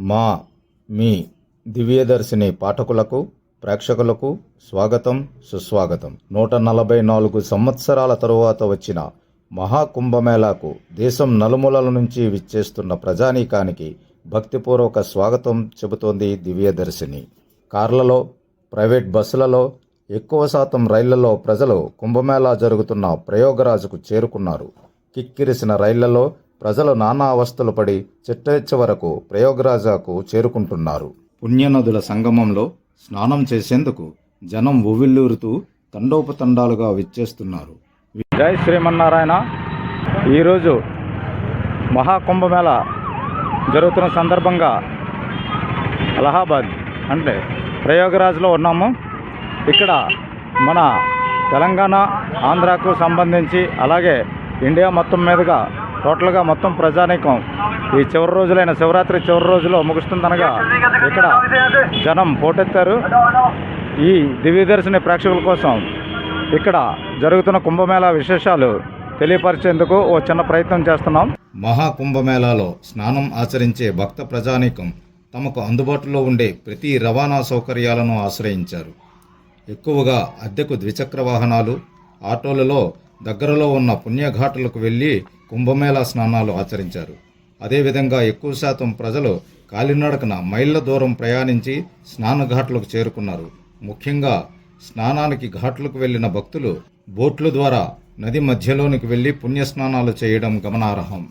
మా మీ దివ్యదర్శిని పాఠకులకు ప్రేక్షకులకు స్వాగతం సుస్వాగతం. నూట నలభై నాలుగు సంవత్సరాల తరువాత వచ్చిన మహాకుంభమేళాకు దేశం నలుమూలల నుంచి విచ్చేస్తున్న ప్రజానీకానికి భక్తిపూర్వక స్వాగతం చెబుతోంది దివ్యదర్శిని. కార్లలో ప్రైవేట్ బస్సులలో ఎక్కువ శాతం రైళ్ళలో ప్రజలు కుంభమేళా జరుగుతున్న ప్రయోగరాజుకు చేరుకున్నారు. కిక్కిరిసిన రైళ్ళలో ప్రజలు నానా అవస్థలు పడి చిట్టెచ్చ వరకు ప్రయోగరాజాకు చేరుకుంటున్నారు. పుణ్యనదుల సంగమంలో స్నానం చేసేందుకు జనం ఉవ్విల్లూరుతూ తండోపతండాలుగా విచ్చేస్తున్నారు. జై శ్రీమన్నారాయణ. ఈరోజు మహాకుంభమేళ జరుగుతున్న సందర్భంగా అలహాబాద్ అంటే ప్రయోగరాజ్లో ఉన్నాము. ఇక్కడ మన తెలంగాణ ఆంధ్రాకు సంబంధించి అలాగే ఇండియా మొత్తం మీదుగా టోటల్గా మొత్తం ప్రజానీకం ఈ చివరి రోజులైన శివరాత్రి చివరి రోజులో ముగుస్తుందనగా ఇక్కడ జనం పోటెత్తారు. ఈ దివ్యదర్శిని ప్రేక్షకుల కోసం ఇక్కడ జరుగుతున్న కుంభమేళా విశేషాలు తెలియపరిచేందుకు ఓ చిన్న ప్రయత్నం చేస్తున్నాం. మహాకుంభమేళాలో స్నానం ఆచరించే భక్త ప్రజానీకం తమకు అందుబాటులో ఉండే ప్రతి రవాణా సౌకర్యాలను ఆశ్రయించారు. ఎక్కువగా అద్దెకు ద్విచక్ర వాహనాలు ఆటోలలో దగ్గరలో ఉన్న పుణ్యఘాటులకు వెళ్ళి కుంభమేళా స్నానాలు ఆచరించారు. అదేవిధంగా ఎక్కువ శాతం ప్రజలు కాలినడకన మైళ్ళ దూరం ప్రయాణించి స్నానఘాట్లకు చేరుకున్నారు. ముఖ్యంగా స్నానానికి ఘాట్లకు వెళ్ళిన భక్తులు బోట్ల ద్వారా నది మధ్యలోనికి వెళ్ళి పుణ్యస్నానాలు చేయడం గమనార్హం.